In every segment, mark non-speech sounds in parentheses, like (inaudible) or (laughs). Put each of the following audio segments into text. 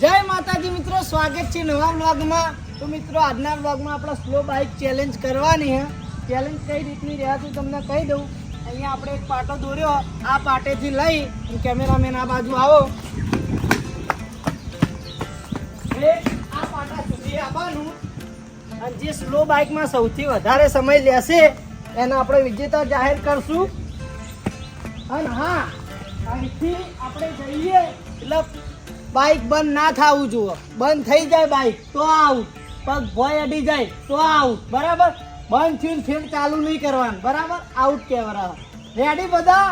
જય માતાજી મિત્રો, સ્વાગત છે નવા વ્લોગમાં. તો મિત્રો, આજના વ્લોગમાં આપણે સ્લો બાઇક ચેલેન્જ કરવાની હે ચેલેન્જ કઈ રીતની રહેતું તમને કહી દઉં. અહીંયા આપણે એક પાટો દોર્યો. આ પાટેથી લઈ કેમેરામેન આ બાજુ આવો. આવવાનું. જે સ્લો બાઇકમાં સૌથી વધારે સમય લેશે, એને આપણે વિજેતા જાહેર કરશું. અને હા, અહીંથી આપણે જઈએ. એટલે બાઇક બંધ ના થવું જુઓ. બંધ થઈ જાય બાઇક તો આઉટ પગ ભોય અડી જાય તો આઉટ બરાબર? બંધ થયું ફેર ચાલુ નહીં કરવાનું. બરાબર? આઉટ કહેવાય. રેડી બધા?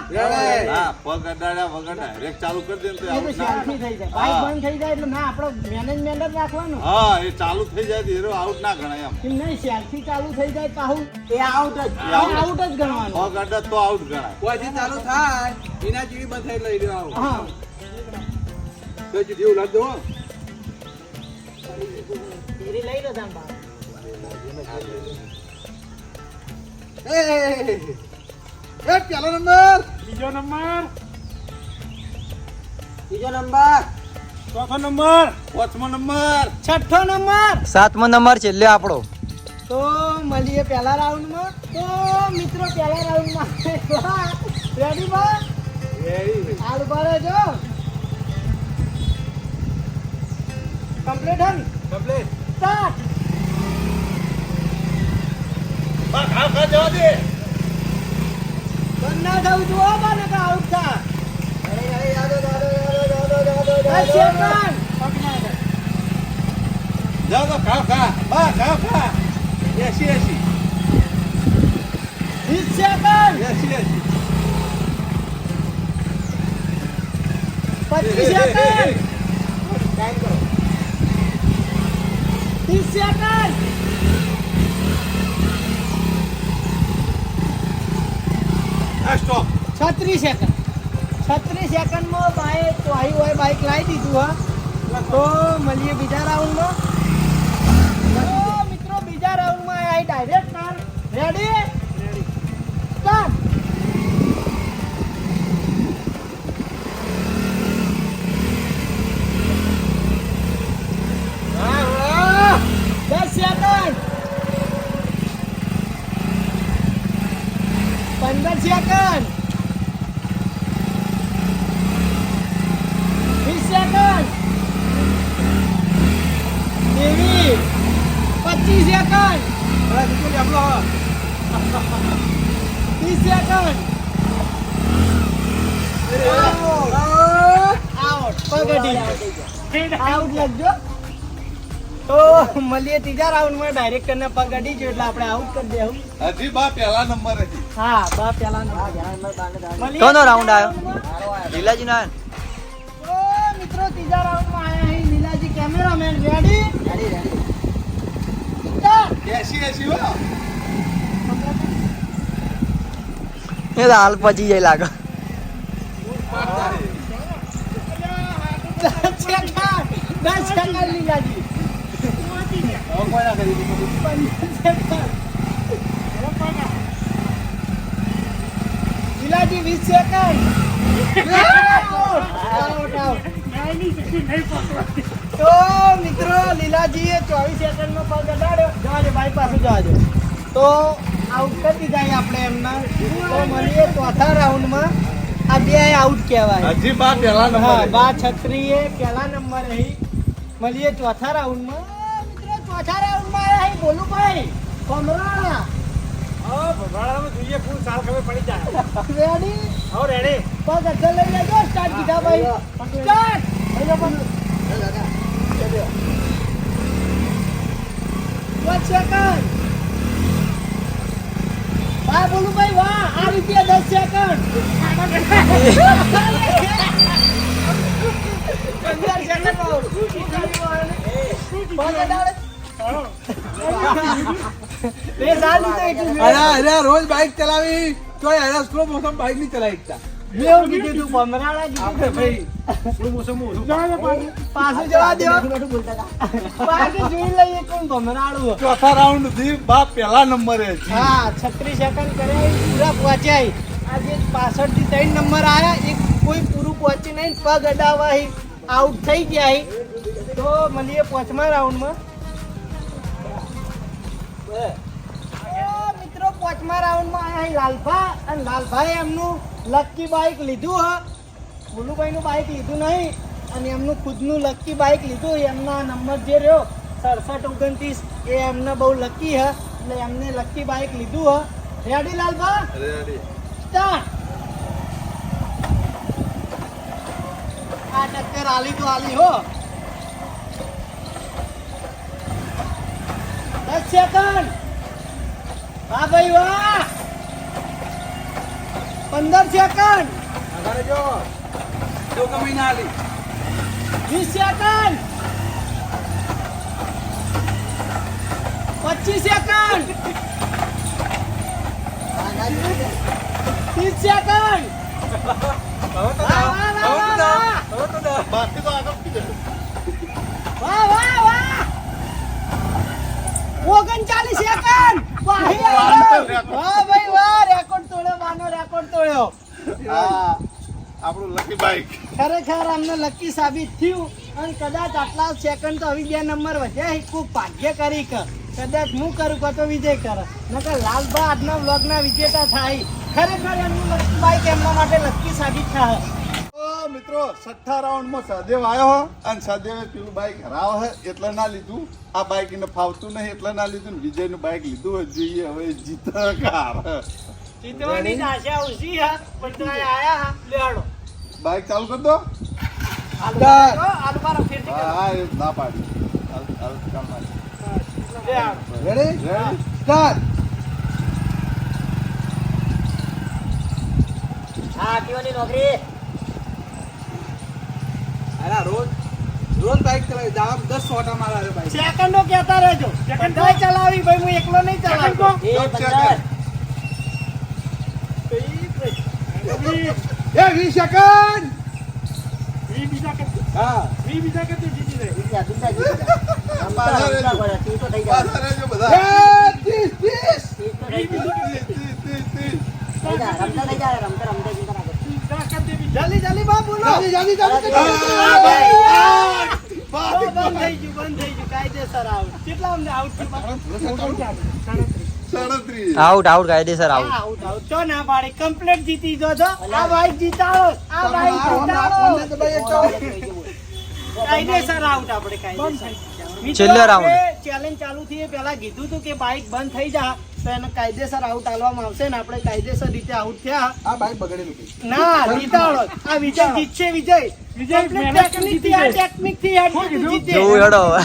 પગ અડાડ્યા વગર ડાયરેક્ટ ચાલુ કરી દે તો આવું શાંતિ થઈ જાય. બાઇક બંધ થઈ જાય એટલે ના આપણે મેનેજમેન્ટ જ રાખવાનું. હા એ ચાલુ થઈ જાય એરો આઉટ ના ગણાય એમ. નહીં શેરથી ચાલુ થઈ જાય પાહુ એ આઉટ જ. આઉટ જ ગણવાનું. પગ અડે તો આઉટ ગણાય. કોઈથી ચાલુ થાય એના જેવી બંધ થઈ લઈ લેવાનું હા. બાપ. એ એ પેલો નંબર. બીજો નંબર. બીજો નંબર. ચોથો નંબર. પાંચમો નંબર. છઠ્ઠો નંબર. સાતમો નંબર છેલ્લે આપણો. તો મળીએ પહેલા રાઉન્ડમાં. તો મિત્રો પહેલા રાઉન્ડમાં. (laughs) રેડી બા? કમ્પ્લીટ હન કમ્પ્લીટ સ્ટાર્ટ બા ખા ખા જવા દે. બંધ ના થવું જુઓ બા ને કે આઉટ થા ખા ખા બા ખા ખા એસી એસી. વીસ સેકન્ડ એસી એસી. પચીસ સેકન્ડ ત્રીસ સેકન્ડ છત્રીસ સેકન્ડ છત્રીસ સેકન્ડમાં બાઈક વાઈ હોય બાઈક લાવી દીધું હા. તો મળીએ બીજા રાઉન્ડમાં. તો મિત્રો બીજા રાઉન્ડમાં આવી ડાયરેક્ટ રેડી સ્ટાર્ટ દસ સેકન્ડ સેકન્ડ વીસ સેકન્ડ ત્રેવીસ પચીસ સેકન્ડ ત્રીસ સેકન્ડ આઉટ પગડી આઉટ લખજો તો મળીએ ત્રીજા રાઉન્ડમાં ડાયરેક્ટ કરીને પગ અડી ગયો એટલે આપણે આઉટ કરી દેવું. હજી બા પહેલા નંબર હતી. હા બા પેલા મળીએ કોનો round આવ્યો? લીલાજી ના. મિત્રો ત્રીજા રાઉન્ડમાં આયા અહીં લીલાજી કેમેરામેન રેડી એસી એસી હો. એ હાલ પચી જાય લાગે. દસ ટકા લીલાજી. વીસ સેકન્ડ. તો મિત્રો લીલાજીએ ચોવીસ સેકન્ડમાં પગ અડાડ્યો. જવા ભાઈ પાસે જવા તો આઉટ કરી દીધા આપણે એમના. તો મળીએ ચોથા રાઉન્ડમાં. આ બે આઉટ કહેવાય. હજી બા પહેલા હા બા છત્રીએ પહેલા નંબર રહી. મળીએ ચોથા રાઉન્ડમાં. રાઉન્ડમાં આવ્યા અહીં બોલું ભાઈ કમરાળા હા ભગવાડામાં જોઈએ ફૂલ સાલ ખબર પડી જાય. રેડી હો રેડી પગ અચ્છા લઈ લેજો સ્ટાર્ટ કીધા ભાઈ. સ્ટાર્ટ પાંચ સેકન્ડ વાહ બોલું ભાઈ વાહ આ રીતે દસ સેકન્ડ પંદર સેકન્ડ અરે અરે રોજ બાઇક ચલાવી. તો એના સ્લો મોસમ બાઇક નહીં ચલાવી શકતા. મેં કીધું તું ભમરાળા કીધું ભાઈ. સ્લો મોસમ પાછું જવા દો. પાછું જોઈ લઈએ કોણ ભમરાળું ચોથા રાઉન્ડથી બા પહેલા નંબરે હા છત્રીસ સેકન્ડ કર્યા પૂરા પહોંચ્યા. આ જે પાછળથી ત્રણ નંબર આવ્યા એક કોઈ પૂરું પહોંચી નહીં. પગ અડાવા આઉટ થઈ ગયા તો મળીએ પાંચમા રાઉન્ડમાં મિત્રો પાંચમા રાઉન્ડમાં અહીં લાલભા અને લાલભાઈ એમનું લક્કી બાઇક લીધું હ. ભોલુભાઈનું બાઇક લીધું નહીં અને એમનું ખુદનું લક્કી બાઇક લીધું. એમના નંબર જે રહ્યો સડસઠ ઓગણત્રીસ એ એમને બહુ લકી હ. એટલે એમને લકી બાઇક લીધું હ. રેડી લાલભા? સ્ટાર્ટ આ ટક્કર આલી તો આલી હો. દસ સેકન્ડ વાહ ભાઈ વાહ. પંદર સેકન્ડ આગળ જો. જો કમી ના આલી વીસ સેકન્ડ પચીસ સેકન્ડ ત્રીસ સેકન્ડ વાહ વાહ. ઓગણચાલીસ સેકન્ડ વાહ ભાઈ વાહ રેકોર્ડ તોડ્યો બાનો રેકોર્ડ તોડ્યો. આ આપણું લકી બાઈક ખરેખર અમને લકી સાબિત થયું. અને કદાચ આટલા સેકન્ડ તો હવે બે નંબર વધ્યા ખૂબ ભાગ્ય કરી કદાચ હું કરું કાં તો વિજય કરે. નકર લાલભા આજના વ્લોગના વિજેતા થાય. ખરેખર એમનું લકી બાઈક એમના માટે લકી સાબિત થાય. તો મિત્રો છઠ્ઠા રાઉન્ડમાં સહદેવ આવ્યો અને સહદેવે પેલું બાઇક હરાવ હે એટલે ના લીધું. આ બાઇક એને ફાવતું નહીં એટલે ના લીધું. વિજયનું બાઇક લીધું હોય જોઈએ હવે જીત કાર જીતવાની આશા ઓછી હા પણ તો આયા હા લેવાડો. ચાલુ કરી દો. હા એ ના પાડી. રેડી સ્ટાર્ટ હા. કેવાની લેવાડો. અરે રોજ રોજ બાઇક ચલાવી દામ 10 સોટા મારા રે બાઇક સેકન્ડો કહેતા રહેજો. બધા ચલાવી ભાઈ હું એકલો નહીં ચલાવતો. એ બધા એ 20 સેકન્ડ વી બીજા કે હા. વી બીજા કે તું જીતી રહે બીજા બીજા જીતી રહે પાછા રહેજો. પાછા રહેજો બધા. 30 30 જલ્દી જલ્દી બા બોલો. જલ્દી જલ્દી જલ્દી. તો બંધ થઈ ગયું બંધ થઈ ગયું. કાયદેસર આઉટ કેટલા અમને આઉટ. આઉટ આઉટ કાયદેસર આઉટ આઉટ આઉટ ચો ના પાડી? કમ્પ્લીટ જીતી જો છો આ ભાઈ જીતાડો. આ ભાઈ જીતાડો. કાયદેસર આઉટ આપણે કાયદેસર. છેલ્લે રાઉન્ડ ચેલેન્જ ચાલુ થઈ પહેલા કીધું હતું કે બાઇક બંધ થઈ જા. તો એને કાયદેસર આઉટ આલવામાં આવશે ને આપણે કાયદેસર રીતે આઉટ થયા. આ બાઇક બગડેલું ના જીતાડો આ વિજય જીતશે વિજય. વિજય Complete મહેનત technique જીતી થી આ જાય. થી આ જીતે. જોવું હેડો હવે.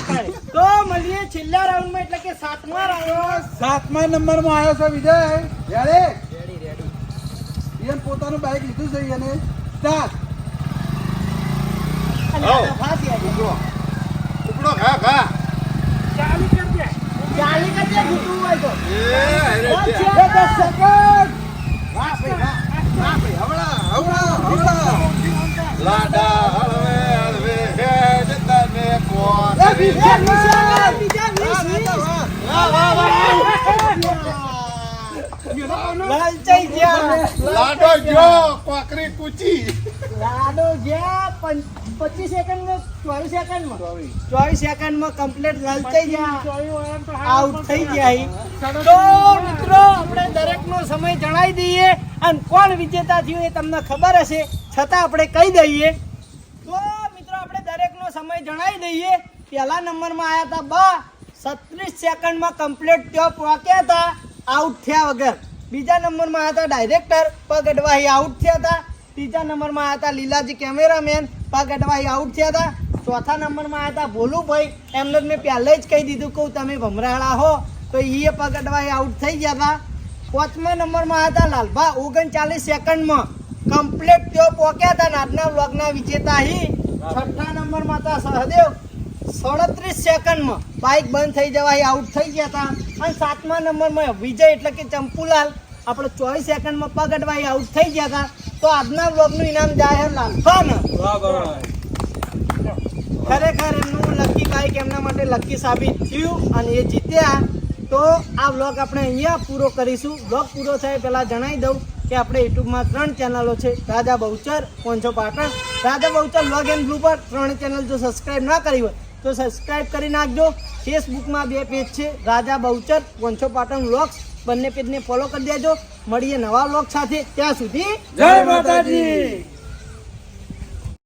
તો મળીએ છેલ્લા રાઉન્ડમાં એટલે કે સાતમા રાઉન્ડ સાતમા નંબરમાં આવ્યો છે વિજય. રેડી એમ પોતાનું બાઇક લીધું છે એને. સ્ટાર્ટ અને આવો. ફાંસી ઉપડો ઘા ઘા. ચાલુ લાડા હળવે હળવે. લાડો ગયો કોકરી કૂચી લાડો ગયા પં- પચીસ સેકન્ડમાં ચોવીસ સેકન્ડમાં ચોવીસ. સેકન્ડમાં કમ્પ્લીટ થઈ ગયા. આઉટ થઈ ગયા. તો મિત્રો આપણે દરેકનો સમય જણાવી દઈએ અને કોણ વિજેતા થયું એ તમને ખબર હશે. છતાં આપણે કહી દઈએ. તો મિત્રો આપણે દરેકનો સમય જણાવી દઈએ. પહેલા નંબરમાં આવ્યા હતા બા. સત્રીસ સેકન્ડમાં કમ્પ્લીટ ત્યાં પહોંચ્યા હતા આઉટ થયા વગર. બીજા નંબરમાં આવ્યા હતા ડાયરેક્ટર પગ અડવાહી આઉટ થયા હતા ત્રીજા નંબરમાં આવ્યા હતા લીલાજી કેમેરામેન પગ અડવાહી આઉટ થયા હતા. ચોથા નંબરમાં આવ્યા હતા ભોલુભાઈ. એમને મેં પહેલે જ કહી દીધું કહું, તમે ભમરાળા હો. તો એ પગ અડવાહી આઉટ થઈ ગયા હતા. પાંચમા નંબરમાં હતા લાલભા ઓગણચાલીસ સેકન્ડમાં. કમ્પ્લીટ તેઓ પોક્યા હતા આજના વ્લોગના વિજેતા હી છઠ્ઠા નંબરમાં હતા સહદેવ. સડત્રીસ સેકન્ડમાં બાઇક બંધ થઈ જવાય આઉટ થઈ ગયા હતા. અને સાતમા નંબરમાં વિજય એટલે કે ચંપુલાલ. આપણે ચોવીસ સેકન્ડમાં પગ અડવાઈ આઉટ થઈ ગયા હતા. તો આજના વ્લોગનું ઇનામ જાહેર લાલભાને ખરેખર એમનું લકી બાઇક એમના માટે લકી સાબિત થયું અને એ જીત્યા. તો આ વ્લોગ આપણે અહીંયા પૂરો કરીશું. વ્લોગ પૂરો થાય પહેલાં જણાવી દઉં કે આપણે યુટ્યુબમાં ત્રણ ચેનલો છે. Raja Bahuchar પોંચો Patan. Raja Bahuchar blog and blue પર ત્રણ ચેનલ જો સબસ્ક્રાઈબ ના કરી હોય, તો સબસ્ક્રાઈબ કરી નાખજો. ફેસબુકમાં બે પેજ છે. રાજા બહુચર પોંચો પાટણ વ્લોગ્સ. બંને પેજને ફોલો કરી દેજો. મળીએ નવા લોક સાથે. ત્યાં સુધી જય માતાજી.